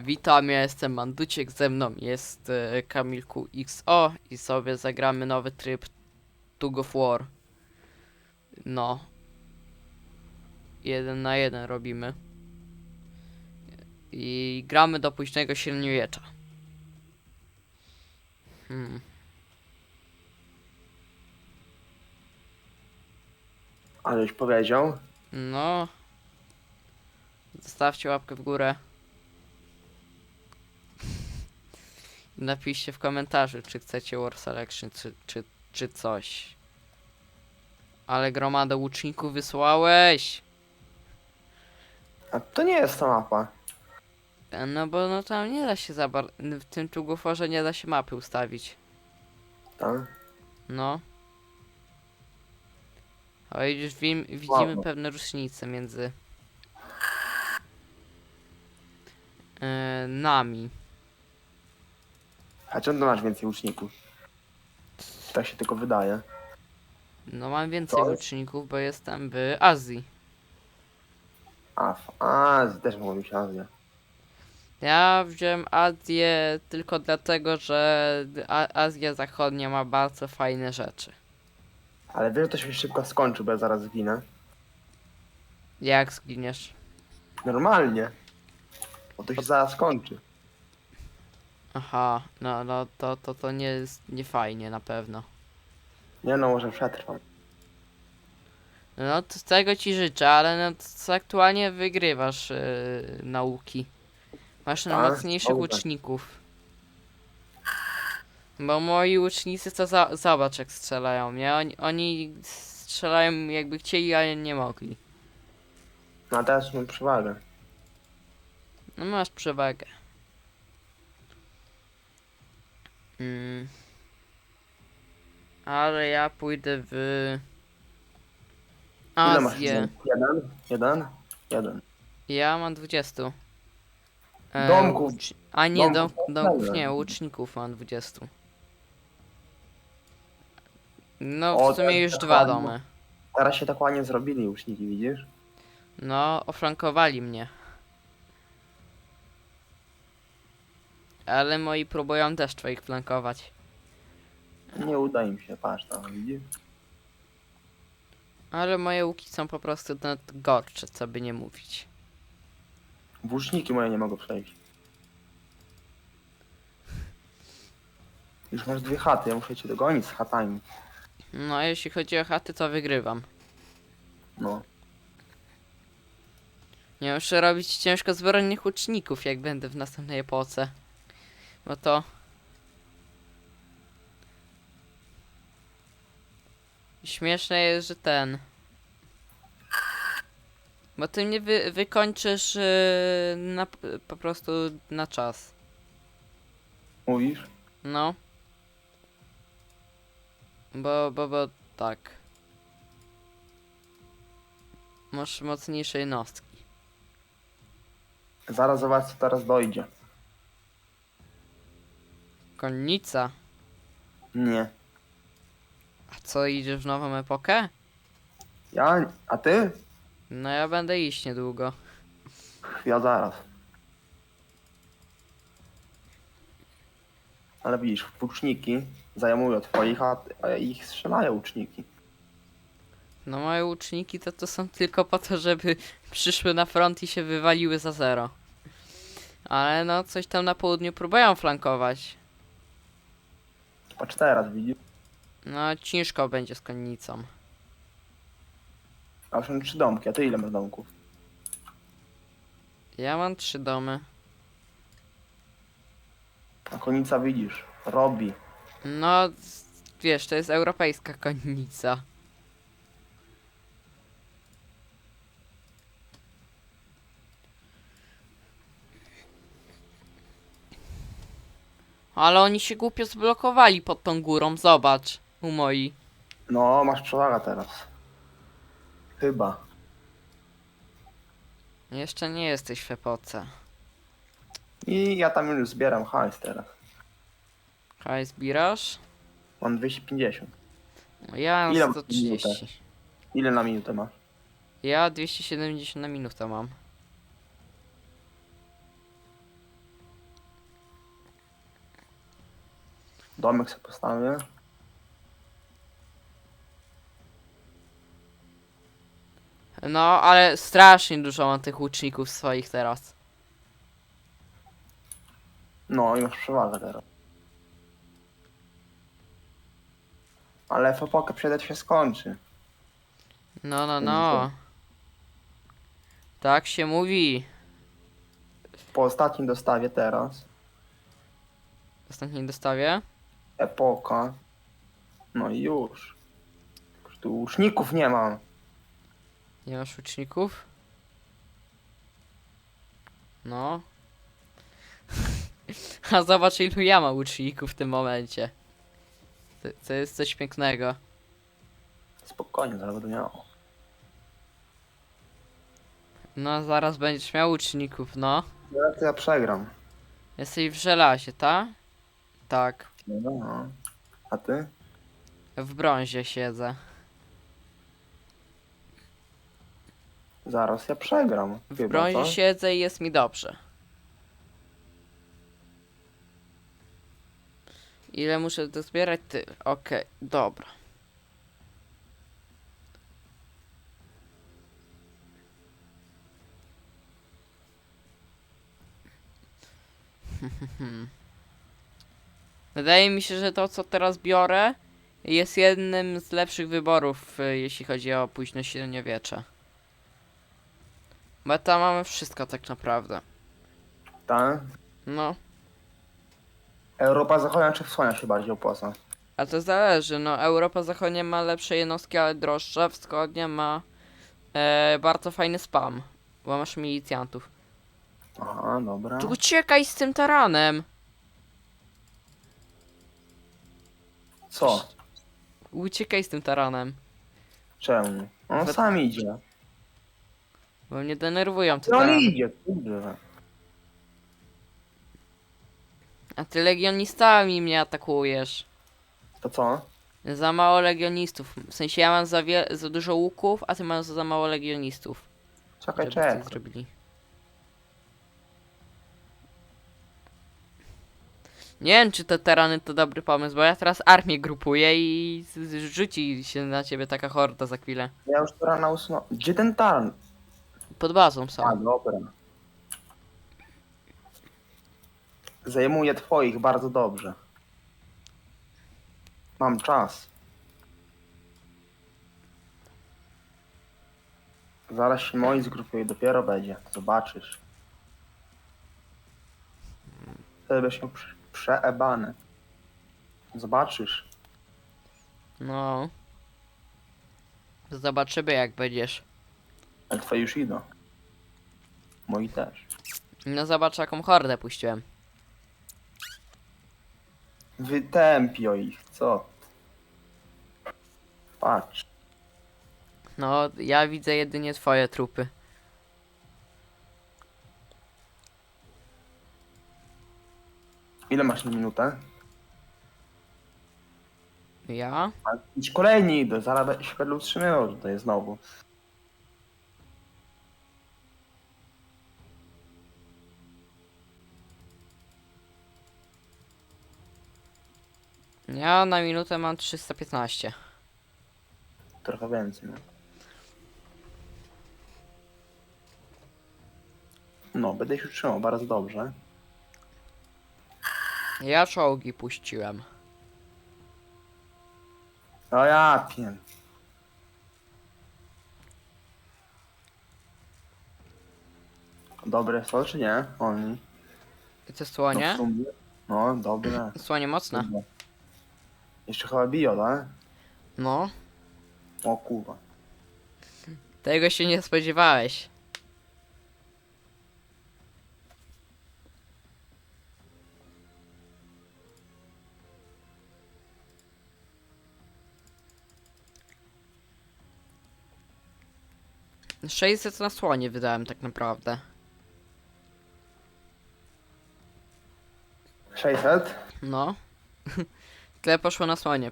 Witam, ja jestem Manduciek, ze mną jest e, Kamilku XO i sobie zagramy nowy tryb Tug of War. No. Jeden na jeden robimy. I gramy do późnego średniowiecza. Hmm. Aleś powiedział. No. Zostawcie łapkę w górę. Napiszcie w komentarzu, czy chcecie War Selection, czy, czy, czy coś. Ale gromadę łuczników wysłałeś! A to nie jest ta mapa. No bo no tam nie da się za bar- W tym Tugoforze nie da się mapy ustawić. Tam. No. Ale już wim- widzimy pewne różnice między e, nami. A czemu to masz więcej łuczników? Tak się tylko wydaje. No mam więcej To jest- łuczników, bo jestem w Azji. A, w Azji też mogą być Azja. Ja wziąłem Azję tylko dlatego, że A- Azja Zachodnia ma bardzo fajne rzeczy. Ale wiesz, że to się szybko skończy, bo ja zaraz zginę. Jak zginiesz? Normalnie. Bo to się zaraz skończy. Aha, no, no to, to, to nie jest nie fajnie na pewno. Nie no, może przetrwam. No to z tego ci życzę, ale no to aktualnie wygrywasz yy, nauki. Masz Tak? najmocniejszych Dobrze. łuczników. Bo moi łucznicy to za, zobacz jak strzelają, nie? Oni, oni strzelają jakby chcieli, ale nie mogli. No a teraz mam przewagę. No masz przewagę. Mm. Ale ja pójdę w Ile masz? Azję. Jeden? Jeden? Jeden. Ja mam 20. Domków. łucz- A nie, dom, Domków, nie, łuczników mam 20. No, O, w sumie tak, już tak dwa ładnie. domy. Teraz się tak ładnie zrobili łuczniki, widzisz? No, oflankowali mnie. Ale moi próbują też twoich flankować. Nie uda im się, patrz tam, widzisz? Ale moje łuki są po prostu no, gorsze, co by nie mówić. Włóczniki moje nie mogą przejść. Już masz dwie chaty, ja muszę cię dogonić z chatami. No, a jeśli chodzi o chaty, to wygrywam. No. Nie muszę robić ciężko zbrojnych łuczników, jak będę w następnej epoce. Bo to... Śmieszne jest, że ten... Bo ty mnie wy, wykończysz yy, na, po prostu na czas. Mówisz? No. Bo, bo, bo tak. Masz mocniejsze jednostki. Zaraz zobacz co teraz dojdzie. Konnica. Nie. A co, idziesz w nową epokę? Ja? A ty? No ja będę iść niedługo. Ja zaraz. Ale widzisz, łuczniki zajmują twoje chaty, a ich strzelają łuczniki. No moje łuczniki to, to są tylko po to, żeby przyszły na front i się wywaliły za zero. Ale no, coś tam na południu próbują flankować. Patrz teraz, widzisz? No, ciężko będzie z konnicą. A już mam trzy domki, a ty ile masz domków? Ja mam trzy domy. A konica widzisz, robi. No, z- wiesz, to jest europejska konnica. Ale oni się głupio zblokowali pod tą górą, zobacz, u moi. No, masz przewagę teraz. Chyba. Jeszcze nie jesteś w epoce. I ja tam już zbieram hajs teraz. Haj, zbierasz? Mam 250. Ja Ile mam masz 130. Ile na minutę masz? Ja 270 na minutę mam. Domek sobie postawię. No, ale strasznie dużo mam tych łuczników swoich teraz. No i masz przewagę teraz. Ale w epokę przed się skończy. No, no, no. Tak się mówi. Po ostatnim dostawie teraz. W ostatniej dostawie. Epoka. No i już. Już Tu łuczników nie mam. Nie masz łuczników? No. A zobacz ilu ja mam łuczników w tym momencie. To, to jest coś pięknego. Spokojnie, zaraz będę miał. No, zaraz będziesz miał łuczników, no. Teraz to ja przegram. Jesteś w żelazie, ta? Tak. No, no. A ty? W brązie siedzę. Zaraz ja przegram. W Chyba, brązie co? siedzę i jest mi dobrze. Ile muszę dozbierać? Ty. Okej, dobra. Wydaje mi się, że to co teraz biorę jest jednym z lepszych wyborów, y, jeśli chodzi o późne średniowiecze. Bo tam mamy wszystko tak naprawdę. Tak? No, Europa Zachodnia czy Wschodnia się bardziej opłaca? a to zależy. No, Europa Zachodnia ma lepsze jednostki, ale droższe. Wschodnia ma e, bardzo fajny spam, bo masz milicjantów. Aha, dobra. Tu uciekaj z tym taranem! Co? Uciekaj z tym taranem, Czemu? On sam idzie. bo mnie denerwują te No on tarany. idzie, kurde. A ty legionistami mnie atakujesz. To co? Za mało legionistów. W sensie ja mam za, wie- za dużo łuków, a ty masz za mało legionistów. Czekaj, żeby czekaj. zrobili. Nie wiem, czy te terany to dobry pomysł, bo ja teraz armię grupuję i z- z- rzuci się na ciebie taka horda za chwilę. Ja już to rano usunąłem. Gdzie ten tarn? Pod bazą A, są. dobra. Zajmuję twoich bardzo dobrze. Mam czas. Zaraz się moi zgrupują, dopiero będzie. Zobaczysz. Wtedy będziesz miał prze- przeebane. Zobaczysz. No. Zobaczymy jak będziesz. Ale twoi już idą. Moi też. No zobacz jaką hordę puściłem. Wytępio ich, co? Patrz. No, ja widzę jedynie twoje trupy. Ile masz na minutę? Ja? A ci kolejni idą, zaraz się będę utrzymywał tutaj znowu. Ja na minutę mam 315. Trochę więcej. No, no będę się utrzymał bardzo dobrze. Ja czołgi puściłem. No ja piem. Dobre to, czy nie? Oni. Te No, słonie? w sumie. no dobre. Słonie mocne. Jeszcze chyba bio, tak? No, O kurwa. tego się nie spodziewałeś. 600 na słonie wydałem tak naprawdę. 600? No. Tyle poszło na słonie.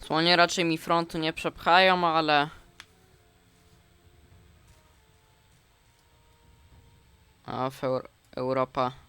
Słonie raczej mi frontu nie przepchają, ale... A, Europa...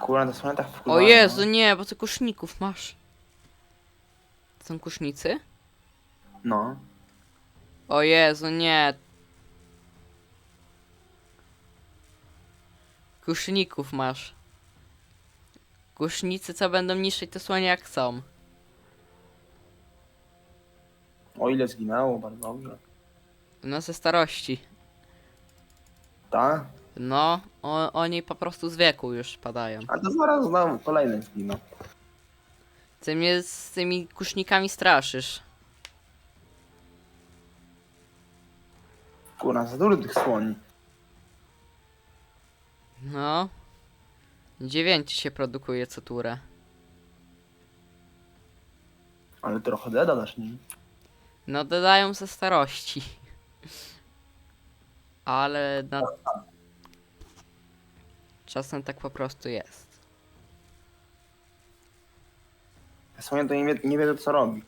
Kurwa, to są tak O. Jezu, nie, bo ty kuszników masz. To są kusznicy? No. O Jezu, nie. Kuszników masz. Kusznicy, co będą niszczyć te słonie jak są. O ile zginęło, bardzo dobrze. No ze starości. Tak? No, o, oni po prostu z wieku już padają. A to zaraz znowu kolejny zginą. Ty mnie z tymi kusznikami straszysz. Kurwa, za dużo tych słoni. No. Dziewięciu się produkuje co turę. Ale trochę deda dasz nim. No dodają ze starości. Ale no... Czasem tak po prostu jest. Słonie to nie, wie, nie wiedzą co robi.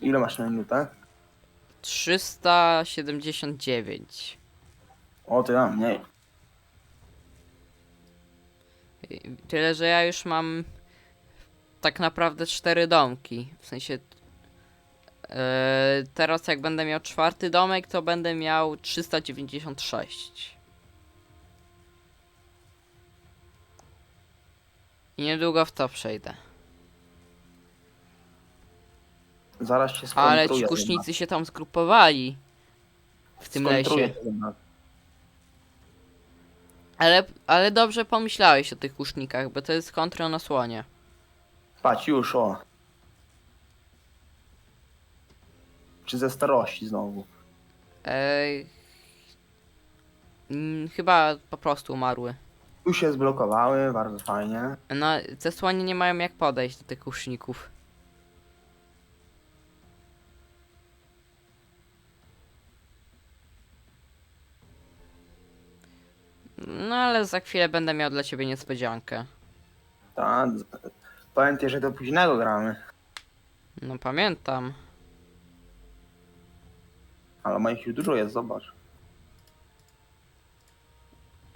Ile masz na minutę? 379. O, ty ja mniej. Tyle, że ja już mam tak naprawdę cztery domki. W sensie. e, teraz jak będę miał czwarty domek, to będę miał 396. I niedługo w to przejdę. Zaraz się Ale skontruję. ci kusznicy się tam zgrupowali. W tym lesie. Ale, ale dobrze pomyślałeś o tych kusznikach, bo to jest kontra na słonie. Patrz, już o. Czy ze starości znowu? Ej, mm, chyba po prostu umarły. Już się zblokowały, bardzo fajnie. No, te słonie nie mają jak podejść do tych kuszników. No ale za chwilę będę miał dla ciebie niespodziankę. Tak. Pamiętaj, że do późnego gramy. No pamiętam. Ale moich już dużo jest, zobacz.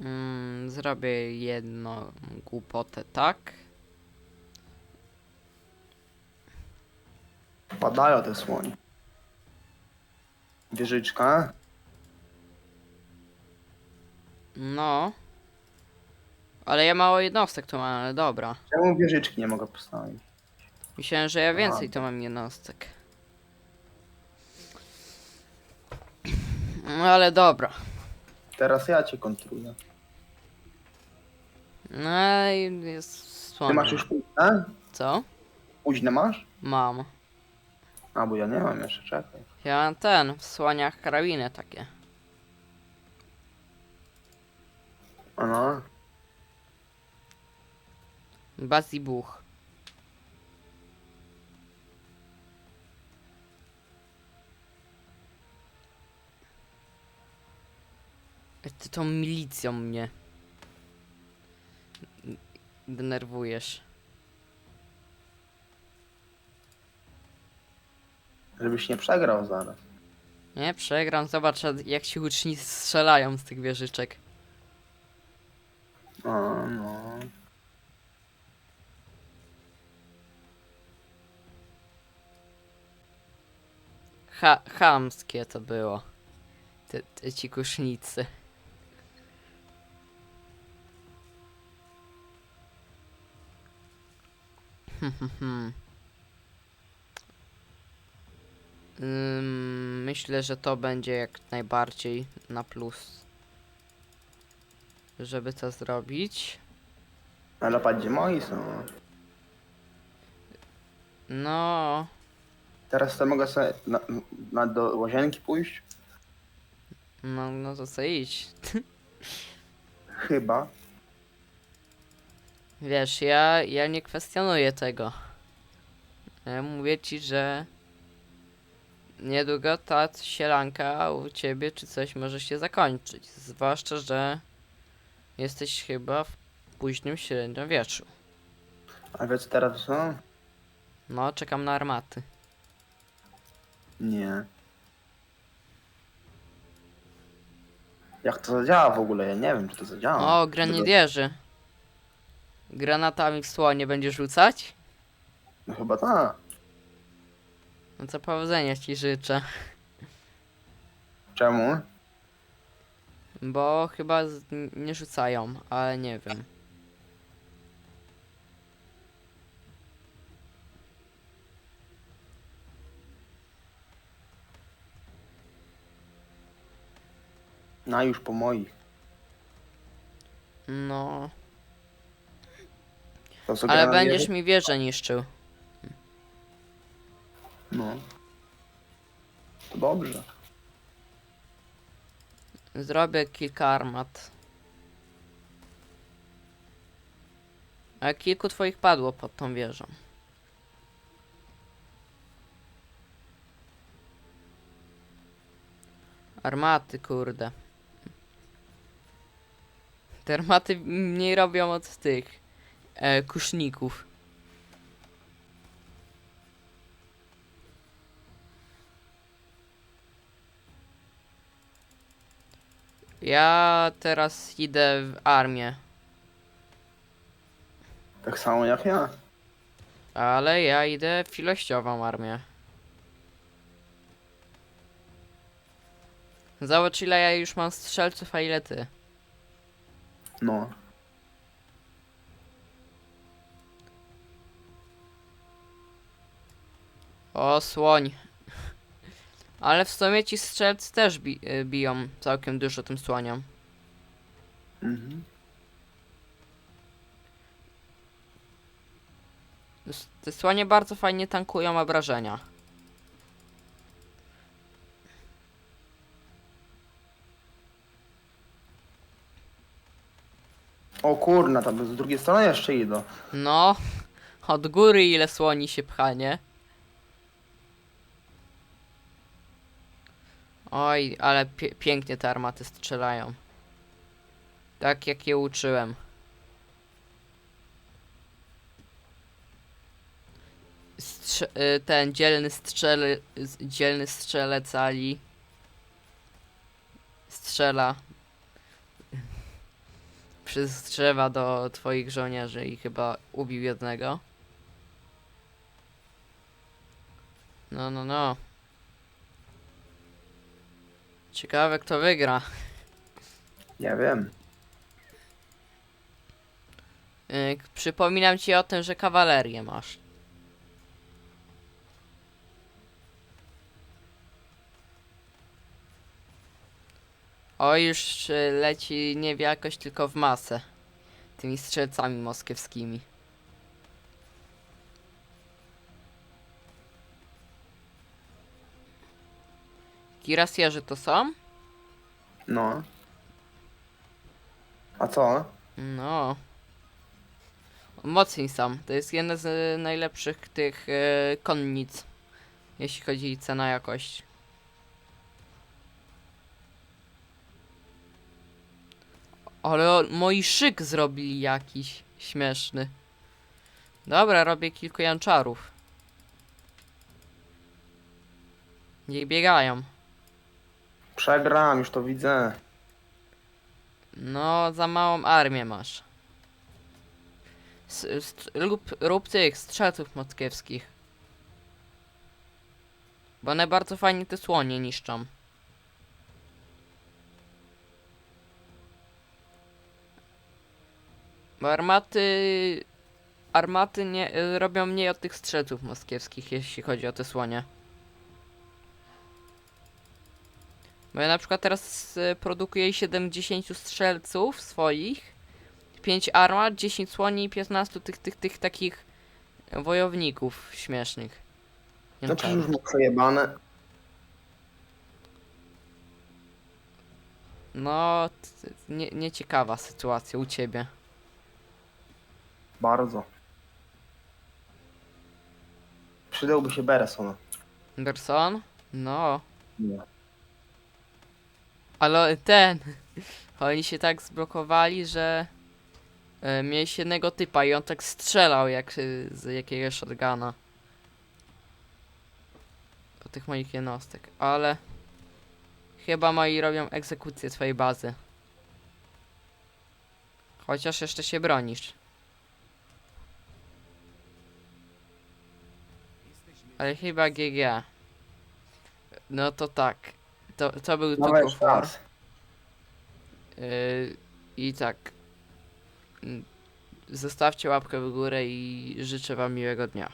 Mm, zrobię jedną głupotę, tak? Padają te słonie. Wieżyczka. No. Ale ja mało jednostek tu mam, ale dobra. Czemu wieżyczki nie mogę postawić? Myślałem, że ja więcej to mam jednostek. No ale dobra. Teraz ja cię kontruję. No i jest Ty słabo. masz już późne? Co? Późne masz? Mam. A, bo ja nie mam jeszcze, czekaj. Ja mam ten, w słoniach karabiny takie. No. Bazibuch. Ej, Ty tą milicją mnie denerwujesz. Żebyś nie przegrał zaraz. Nie, przegram, zobacz jak ci łucznicy strzelają z tych wieżyczek. O, no. Ha chamskie to było. Te, te ci kusznicy. Hmm, myślę, że to będzie jak najbardziej na plus. Żeby to zrobić. Ale patrz, gdzie moi są. No, Teraz to mogę sobie na, na, do łazienki pójść? no, no to co idź. Chyba. Wiesz, ja, ja nie kwestionuję tego. Ja mówię ci, że niedługo ta sielanka u ciebie czy coś może się zakończyć. Zwłaszcza, że jesteś chyba w późnym średniowieczu. A wiesz co teraz są? No, czekam na armaty. Nie. Jak to zadziała w ogóle? Ja nie wiem, czy to zadziała. O, grenadierzy. Granatami w słonie będziesz rzucać? No chyba tak. No co powodzenia ci życzę. Czemu? Bo chyba z, nie rzucają, ale nie wiem. Na już po moich. No, To ale będziesz mi wieżę niszczył. No. To dobrze. Zrobię kilka armat. A kilku twoich padło pod tą wieżą. Armaty, kurde. Te armaty mniej robią od tych e, kuszników. Ja teraz idę w armię, Tak samo jak ja. ale ja idę w ilościową armię. Zobacz ile ja już mam strzelców, a ile ty. No. O, słoń. Ale w sumie ci strzelcy też bi y, biją całkiem dużo tym słoniom. Mhm. Te słonie bardzo fajnie tankują obrażenia. O kurna, tam z drugiej strony jeszcze idą. No, od góry ile słoni się pcha, nie? Oj, ale pięknie te armaty strzelają. Tak jak je uczyłem. Strze y, ten dzielny strzele z- dzielny strzelec Ali strzela przez drzewa do twoich żołnierzy i chyba ubił jednego. No, no, no. Ciekawe kto wygra. Nie wiem. K- przypominam ci o tym, że kawalerię masz. O, już y, leci nie w jakość, tylko w masę. Tymi strzelcami moskiewskimi. Kirasjerzy to są? No. A co? No. Mocni są. To jest jedna z najlepszych tych e, konnic. Jeśli chodzi o cena jakość. Ale o- moi szyk zrobili jakiś śmieszny. Dobra, robię kilku janczarów. Niech biegają. Przegram, już to widzę. No, za małą armię masz. S st lub, rób tych strzelców moskiewskich. Bo one bardzo fajnie te słonie niszczą. Bo armaty... Armaty nie, y, robią mniej od tych strzelców moskiewskich, jeśli chodzi o te słonie. Bo ja na przykład teraz y, produkuję 70 strzelców swoich, 5 armat, 10 słoni i 15 tych, tych, tych takich wojowników śmiesznych. No przecież już ma przejebane. No, nie, nieciekawa sytuacja u ciebie. Bardzo. Przydałby się Bereson. Anderson? No, Nie. Ale ten. Oni się tak zblokowali, że e, miałeś jednego typa i on tak strzelał jak y, z jakiegoś shotguna. Po tych moich jednostek, ale Chyba moi robią egzekucję twojej bazy. Chociaż jeszcze się bronisz. Ale chyba GG. No to tak. To, to był for. raz. Yy, I tak. Mm, Zostawcie łapkę w górę i życzę wam miłego dnia.